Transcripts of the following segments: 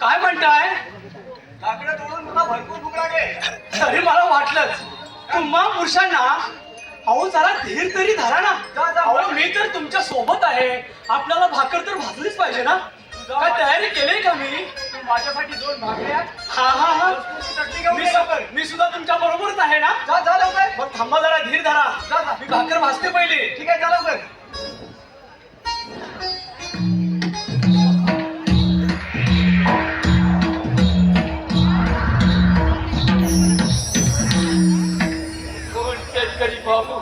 काय म्हणताय? लाकडं तोडून तुला भरपूर भूक लागेल. तरी मला वाटलंच. तुम्हा पुरुषांना अहो जरा धीर तरी धरा ना. जा, जा. अहो मी तर तुमच्यासोबत आहे. आपल्याला भाकर तर भाजलीच पाहिजे ना. काय तयारी केली का मी? माझ्यासाठी दोन भाकऱ्या हा हा हा. चटणी घेऊन मी ये सु- लवकर. मी सुद्धा तुमच्या बरोबरच आहे ना? जा जा लवकर. मग थांबा जरा धीर धरा. जा, जा. मी भाकर भाजते पहिली. ठीक आहे जा लवकर. बाबू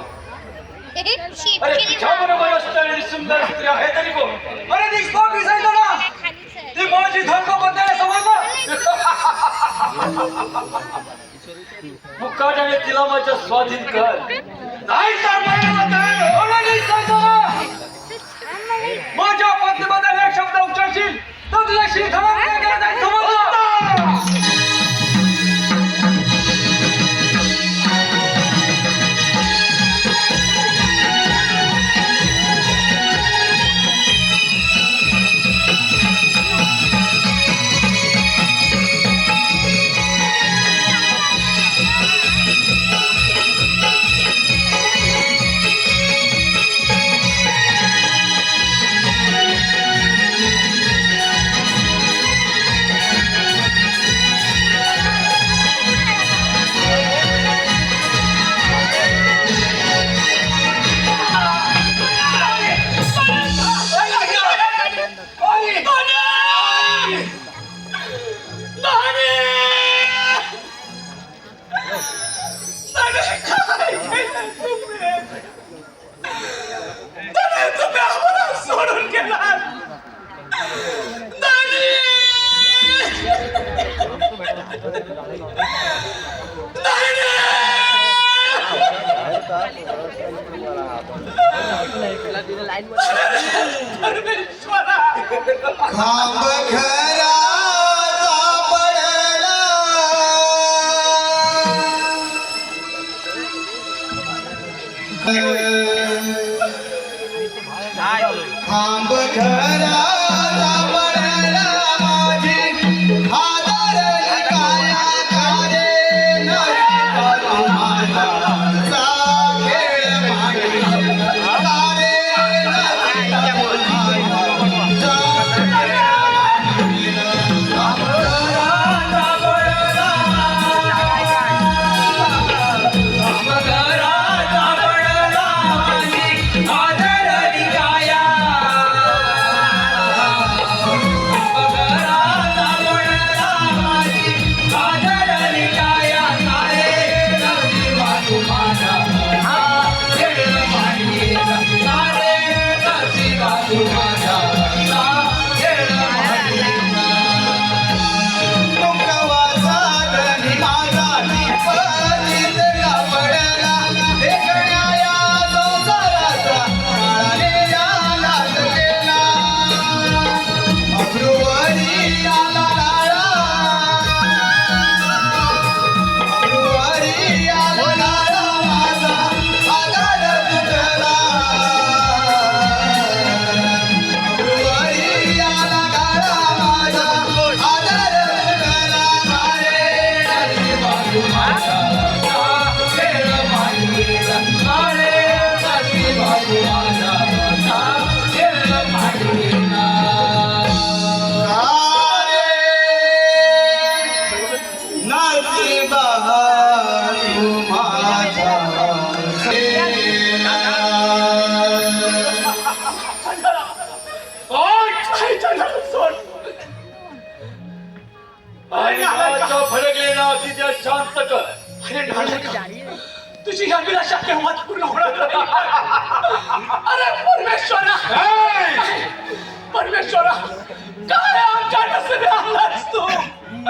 अरे शेतकरी तुझ्या बरोबर असणारी सुंदर स्त्री आहे तरी कोण अरे दिसतो दिसायचं ना. ती माझी धक्का बदलायला समजलं मुकाट्याने तिला माझ्या स्वाधीन कर. नाही तर मला माझ्या पत्नीबद्दल एक शब्द उच्चारशील तर तुला शिरखडा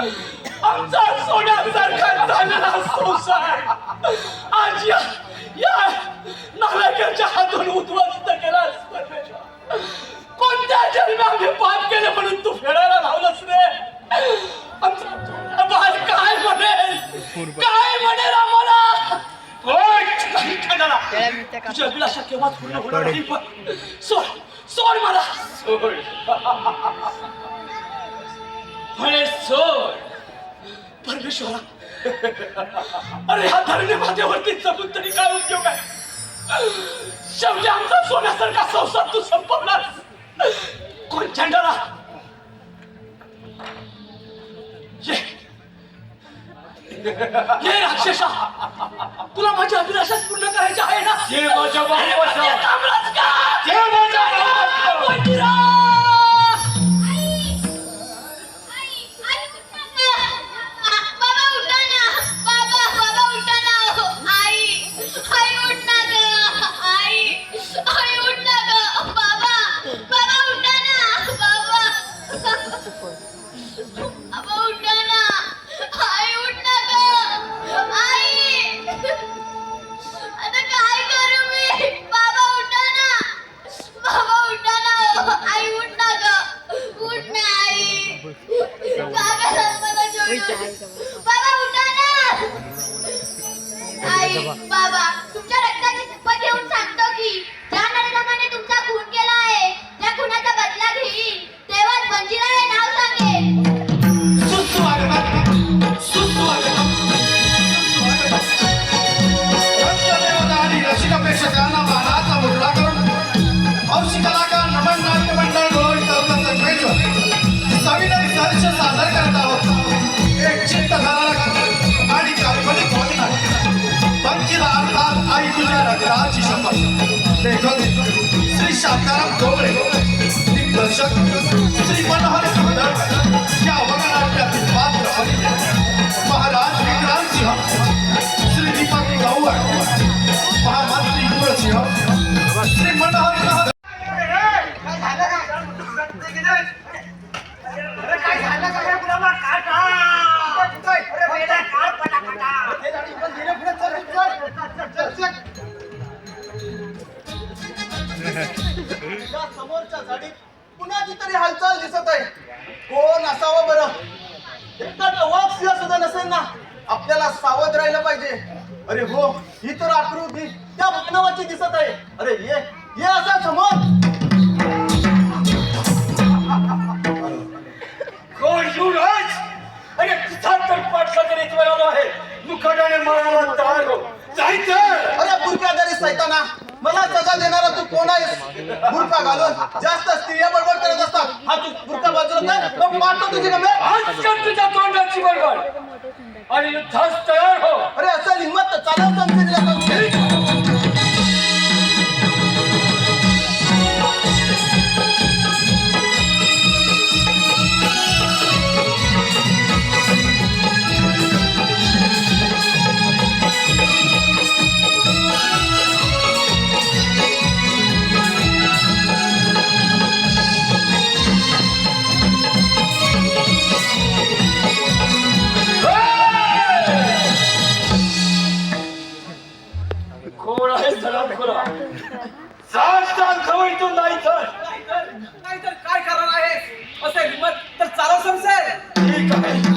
आमचा सोन्यासारखा झालेला संसार. आज या या नालायकाच्या हातून उद्ध्वस्त परमेश्वर. कोणत्या जन्मी आम्ही पाप केले म्हणून तू फेडायला लावलंस रे? काय म्हणेल? काय म्हणेल आम्हाला? होय, खंडाला. तुझी अभिलाषा केव्हाच पूर्ण होणार नाही पण अरे ह्या धरणी माथ्यावरती जगून तरी काय उपयोग आहे? शेवटी आमचा सोन्यासारखा संसार तू संपवलास कोण चंडाला ये. ये राक्षसा. तुला माझी अभिलाषा पूर्ण करायची आहे ना? जे माझ्या का? जे माझ्या बापाचं. मंदिरा! बाबा आई बाबा तुमच्या रक्ताची शपथ घेऊन सांगतो की ज्या नरधमाने तुमचा खून केला आहे त्या खुनाचा बदला घेईन तेव्हा मंजिरा हे नाव लेखक श्री शांताराम डोबळे दिग्दर्शक श्री मनोहर सुंदर. या वगनाट्यातील पात्र अभिनय घालून जास्त स्त्रिया बडबड करत असतात. हा तू बुरखा बाजूला मारतो तुझी कर तुझ्या तोंडाची बडबड. आणि युद्धास सलाम सांग सांग खवळ तू नाही तर. नाहीतर काय करणार आहे असे हिंमत तर चालव संसार ठीक आहे.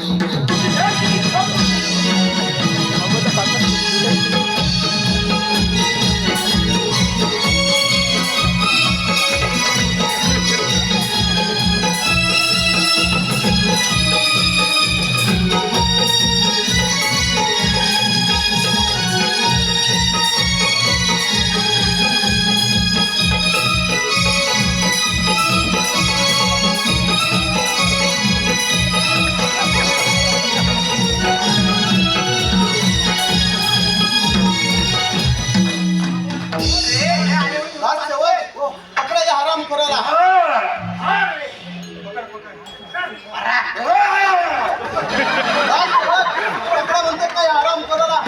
म्हणते काय आराम करायला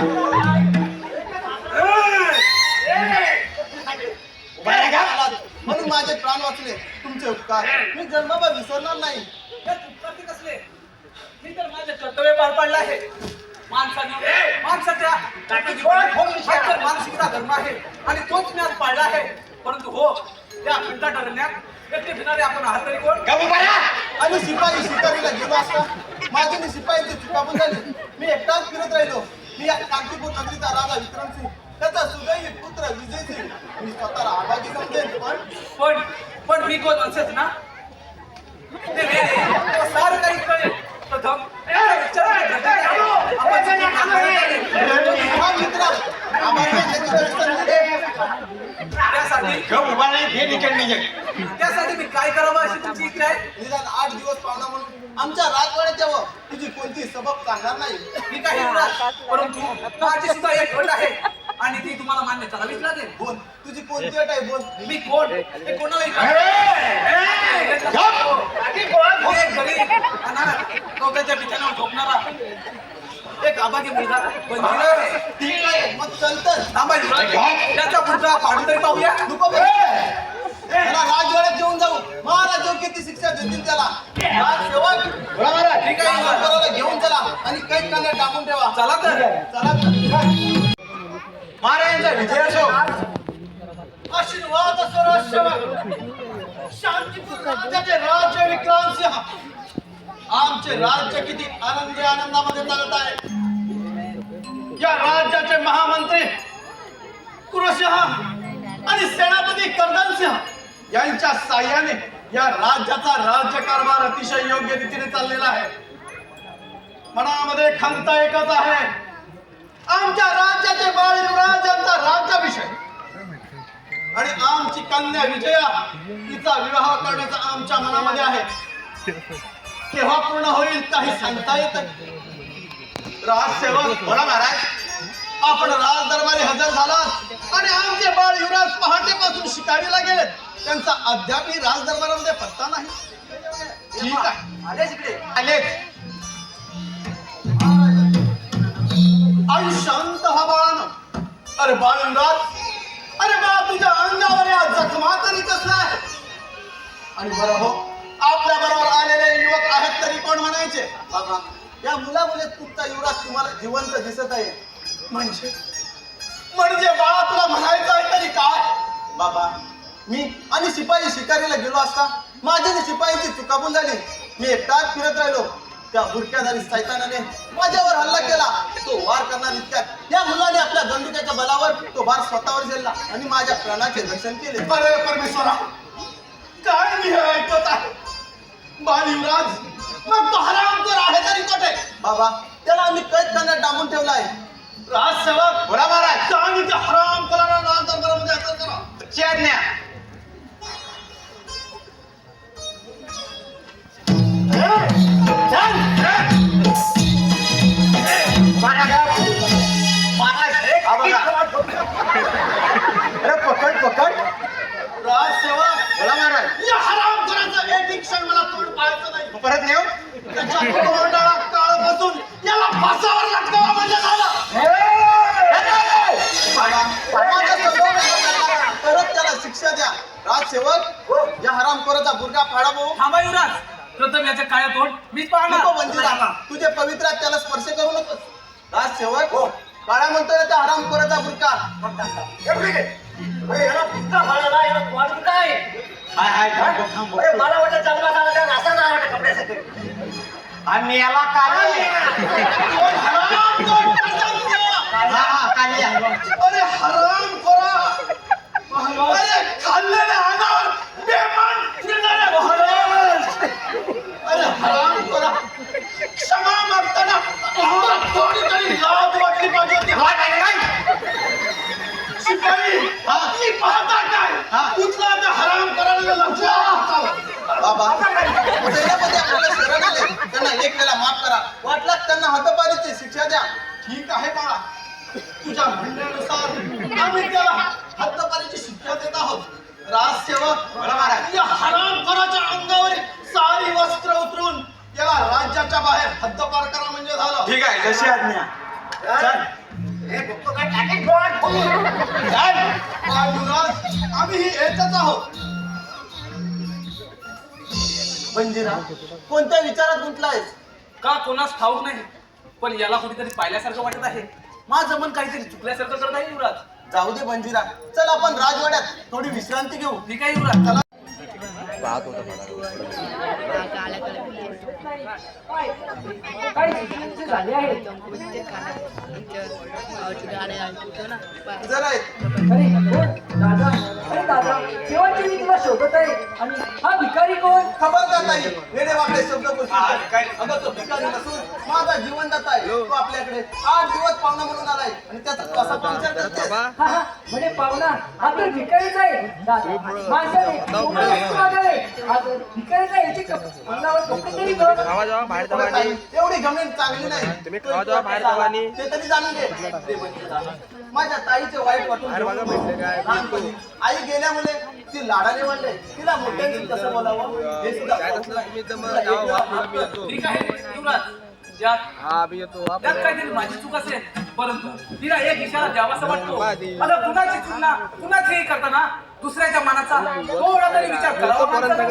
म्हणून माझे प्राण वाचले तुमचे तुमचे उपकार मी जन्मभर विसरणार नाही हे चुकतात कसले मी तर माझे कर्तव्य पार पाडलं आहे माणसाने माणसाच्या फक्त मानसिकता धर्म आहे आणि तोच मी आज पाळला आहे. परंतु हो त्या खंडा ठरण्यात एकटे भिणारे आपण आहात तरी कोण आणि शिपाई शिकारीला गेलो असता माझी आणि शिपाईची चुकाबून झाली मी एकटाच फिरत राहिलो मी या कांतीपूर नगरीचा राजा विक्रमसिंग त्याचा सुदैवी पुत्र विजय सिंग मी स्वतःला आबागी समजेन पण पण पण मी कोण असेच ना ते रे रे, तो सारं काही कळेल करत आहे, हा मित्र आम्हाला याची संधी दे. त्यासाठी त्यासाठी मी काय करावं अशी तुमची इच्छा आहे? निदान आठ दिवस पाहुणा म्हणून. आमच्या राजवाड्यात यावं. तुझी कोणती सबब सांगणार नाही. मी काही बोलणार, परंतु माझी सुद्धा एक अट आहे आणि ती तुम्हाला मान्य करावीच लागेल. बोल. तुझी कोणती अट आहे? बोल. मी कोण? हे कोणालाही हो, एक गरीब अनाथ झोपणारा एक आबागी मुलगा आहे. चलतं त्याचा पुढचा फाडून तरी पाहूया नको त्याला राजवाड्यात जाऊ महाराज योग्य किती शिक्षा देतील त्याला राजसेवक ठीक आहे घेऊन चला आणि काही कांदा टाकून ठेवा चला तर चला महाराजांचा विजय असो आशीर्वाद असो राजसेवक शांतीपूर्ण राज्याचे राज्य विक्रांत आमचे राज्य किती आनंदी आनंदामध्ये चालत आहे. या राज्याचे महामंत्री कुरसिंह आणि सेनापती कर्दन सिंह यांच्या साह्याने या राज्याचा राज्यकारभार अतिशय योग्य रीतीने चाललेला आहे. मनामध्ये खंत एकच आहे. आमच्या राज्याचे बाळ युवराज यांचा राज्याभिषेक. आणि आमची कन्या विजया तिचा विवाह करण्याचा आमच्या मनामध्ये आहे. केव्हा पूर्ण होईल काही सांगता येत राजसेवक बोला महाराज. आपण राज दरबारी हजर झालात. आणि आमचे बाळ युवराज पहाटेपासून शिकारीला गेलेत त्यांचा अद्याप राज दरबारामध्ये पत्ता नाही. ठीक आहे. आले तिकडे आलेच. आई शांत हा बाळानं. अरे बाळ युवराज अरे बाळा तुझ्या अंगावर या जखमा तरी कसला आहे? आणि बरं हो आपल्या बरोबर आलेले युवक आहेत तरी कोण म्हणायचे? बाबा या मुलामुळे तुमचा युवराज तुम्हाला जिवंत दिसत आहे? म्हणजे? म्हणजे बाळा तुला म्हणायचं आहे तरी काय बाबा मी आणि शिपाई शिकारीला गेलो असता माझी शिपाईची चुकाबून झाली. मी एकटाच फिरत राहिलो. त्या बुरक्याधारी सैतानाने माझ्यावर हल्ला केला. तो वार करणार इतक्यात. या मुलाने आपल्या दंडुक्याच्या बलावर तो वार स्वतःवर झेलला आणि माझ्या प्राणाचे रक्षण केले. अरे परमेश्वरा काय मी ऐकत आहे? बाल युवराज मग तो हरामखोर आहे तरी कोठे? बाबा त्याला आम्ही कैद करण्यात डांबून ठेवलाय. राजसेवक बोला महाराज आणि त्या हराम कोलाला राज दरबारामध्ये हजर करा. म्हणजे आज्ञा अरे थांबा युवराज. प्रथम याच्या काळ्या तोंड मीच पाहणार. नको बंदीला तुझे पवित्र आहेत, त्याला स्पर्श करू नकोस. राजसेवक काळा म्हणतोय ना त्या बुरका. वाटतं जन्मात आला त्या असा नाही वाटत कपड्यासाठी. आणि याला काली ही येतच आहोत बंजिरा कोणत्या विचारात गुंतलायस का कोणास ठाऊक नाही पण याला कुठेतरी पाहिल्यासारखं वाटत आहे. माझं मन काहीतरी चुकल्यासारखं करत आहे युवराज. जाऊ दे बंजिरा. चल आपण राजवाड्यात थोडी विश्रांती घेऊ. ठीक आहे युवराज. चला. जरा अरे दादा अरे दादा केव्हाची मी तुला शोधत आहे आणि हा भिकारी कोण खबरदार नाही वेडे वाकडे शब्द बोलतो अगं तो भिकारी नसून माझा जीवनदाता आहे तो आपल्याकडे आठ दिवस पाहुणा म्हणून आलाय आणि त्याचा तू असा हा. हा पाहुणा हा तर भिकारीच आहे दादा भिकारीच आहे याची अंगावर कपडे तरी बघ थोडं काही, एवढी गमेंट चांगली नाही. तुम्ही ते तरी जाणून घे. ते बंजिरा. माझ्या ताईचे वाईट वाटून. लहानपणी आई गेल्यामुळे ती लाडाने म्हणले तिला मोठ्यांनी कसं बोलावं? हे सुद्धा वेळा हात करतो. ठीक आहे युवराज यात. त्यात काहीतरी माझी चूक असेल. परंतु तिला एक इशारा द्यावासा वाटतो. आता कुणाची चूक ना? कुणाचीही करताना दुसऱ्याच्या मनाचा थोडा तरी विचार करावा माणसानं.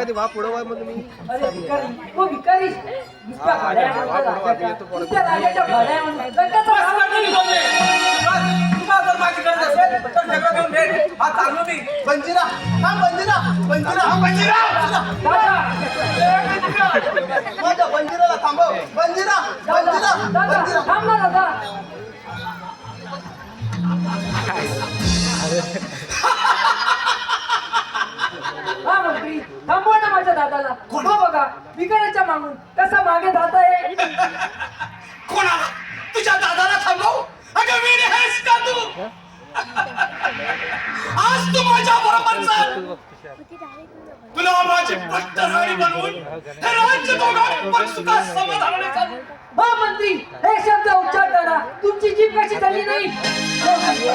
अरे भिकारी तो भिकारी नुसत्या भाड्या. नुसत्या राजाच्या भाड्या तुला जर माझी गरज असेल तर भेट हा चाललो मी. बंजिरा हा बंजिरा बंजिरा. हा बंजिरा. दादा. माझ्या बंजिराला थांबव. बंजिरा बंजिरा दादा बंजिरा. थांब ना दादा. हा मंत्री थांबवा ना माझ्या दादाला. हो बघा भिकाऱ्याच्या मागून कसा मागे जात आहे. कोणाला? तुझ्या दादाला थांबव. अगं वेडी आहेस का तू? आज तू माझ्या बरोबर चाल. तुला माझी पट्ट राणी बनवून हे राज्य दोघांनी पण सुद्धा समाधानाने चालू. हा मंत्री हे शब्द उच्चारताना तुमची जीभ कशी झाली नाही?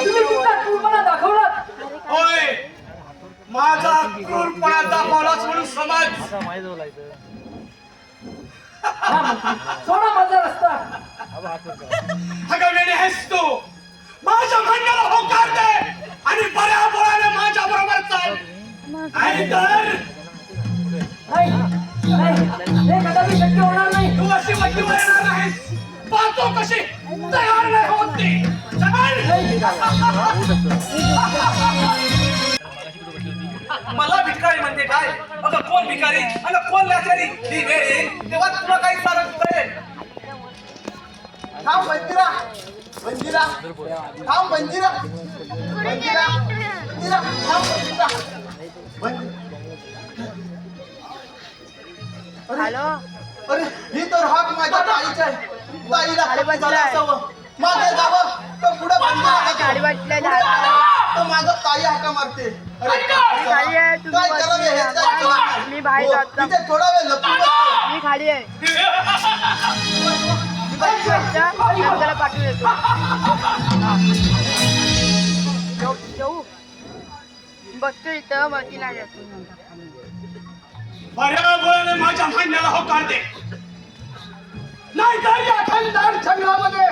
तुम्ही तुमचा दाखवलात. होय. माझा क्रूरपणा दाखवलाच म्हणून समाज. हा मंत्री सोडा माझा रस्ता. अगं वेडी आहेस तू. माझ्या म्हणण्याला होकार दे आणि बऱ्या बोळाने माझ्या बरोबर चाल. आणि तर नाही नाही हे कदापि शक्य होणार नाही. तू अशी वड्डी येणार नाहीस पाहतो कशी तयार नाही होत ती. चल. मला भिकारी म्हणते काय? अगं कोण भिकारी? अगं कोण लाचारी? ही वेळ येईल तेव्हा तुला काही सारं कळेल थांब बंजिरा. बंजिरा. थांब बंजिरा. बंजिरा. बंजिरा थांब बंजिरा. बंजिरा हॅलो? अरे ही तर हाक माझ्या ताईची आहे. ताईला झालं. असावं मागे जावं. तर पुढे हाका. गाडी जावं. तर मागं ताई हाका मारते. खाली आहे, तुम्ही हे. मी बाहेर हो, जातो. इथे थोडा वेळ लपून बसते. मी खाली आहे. मी वाटतं नंतरला पाठवून देतो. जाऊ जाऊ. मी बसतो इथं वरती नाही जातो. बऱ्या बोळाने माझ्या म्हणण्याला होकार दे नाही तर या खंडार संग्रामध्ये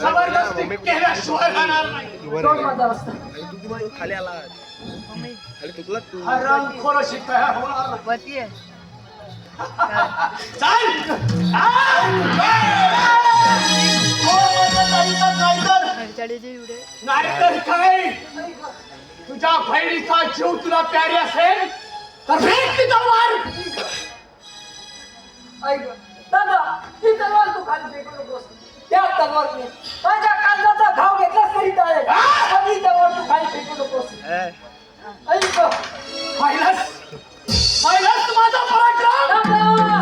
जबरदस्ती केल्याशिवाय राहणार नाही. सोड माझा रस्ता हरामखोराशी तयार होणार नाही. वरती आहे चाल घरच्याडीचे एवढे नाहीतर काय तुझ्या बहिणीचा जीव तुला प्यारी असेल तर भेट ऐक दादा ती तलवार तू खाली फेकू नकोस त्या तलवार माझ्या कांदाचा घाव घेतलास तरी चालेल. पण ही तलवार तू खाली फेकू नकोस. ऐक पाहिलंस पाहिलंस माझा पराक्रम?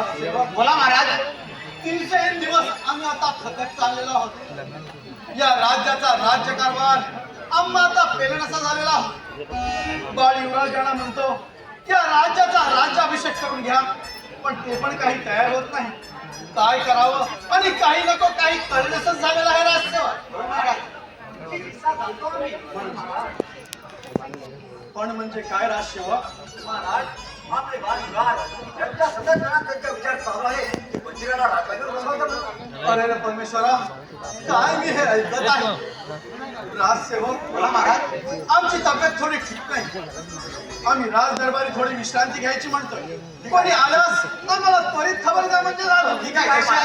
बोला महाराज. तीनशे दिवस आम्ही आता थकत चाललेलो आहोत. या राज्याचा राज्यकारभार आम्हा आता पेलनासा झालेला आहोत. बाळ युवराज यांना म्हणतो या राज्याचा राज्याभिषेक करून घ्या. पण ते पण काही तयार होत नाही. काय करावं? आणि काही नको काही करणसच झालेलं आहे राजसेवा. पण म्हणजे काय राजसेवा महाराज आपले यांच्या सतत त्यांचा विचार चालू आहे. अरे रे परमेश्वरा काय मी हे ऐकत आहे राजसेवक बोला महाराज आमची तब्येत थोडी ठीक नाही आम्ही राज दरबारी थोडी विश्रांती घ्यायची म्हणतोय कोणी आल्यास आम्हाला त्वरित खबर द्या म्हणजे झालं ठीक आहे कशी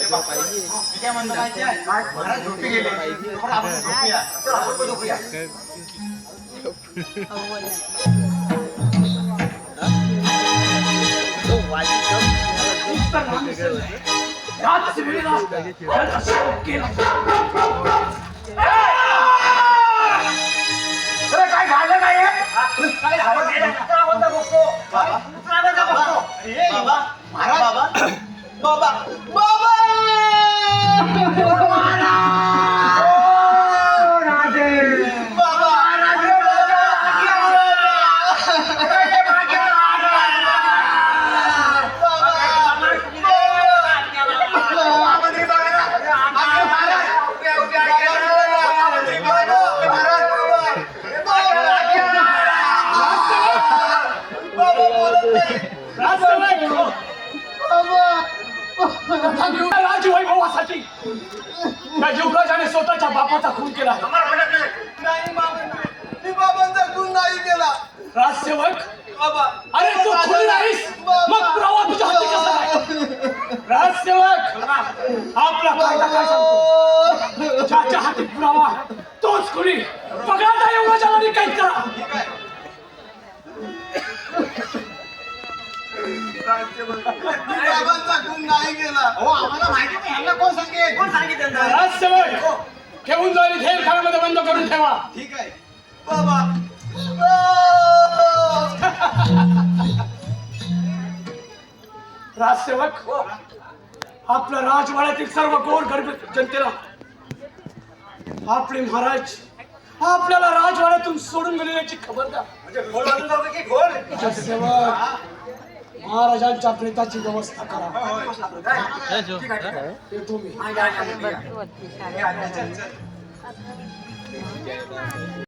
काय म्हणतो माहिती आहे? महाराज झोपी गेले. पण आपण झोपूया. चला, आपण पण झोपूया. याच वेळेला त्याचा शोक केला अरे काय झालं नाही काय बघतो महाराज बाबा बाबा Oh, त्या युवराजाने स्वतःच्या बापाचा खून केला. नाही बाबा मी बाबांचा गुण नाही केला. राजसेवक? बाबा. अरे तू खुली नाहीस? मग पुरावा तुझ्या हाती कसा काय? राजसेवक आपला कायदा काय सांगतो? ज्याच्या हाती पुरावा तोच खुली. पकडा त्या युवराजाला कैद करा? मी बाबांचा गुण नाही केला हो आम्हाला माहिती नाही कोण सांगेल कोण सांगितलं राजसेवक ठेवून जाईल झेल खाण्यामध्ये बंद करून ठेवा ठीक आहे बाबा राजसेवक आपल्या राजवाड्यातील सर्व गोर गर्भ जनतेला आपले महाराज आपल्याला राजवाड्यातून सोडून गेलेल्याची खबर द्या. म्हणजे घोळ बांधून जाऊ की घोळ राजसेवक महाराजांच्या प्रेताची व्यवस्था करा काय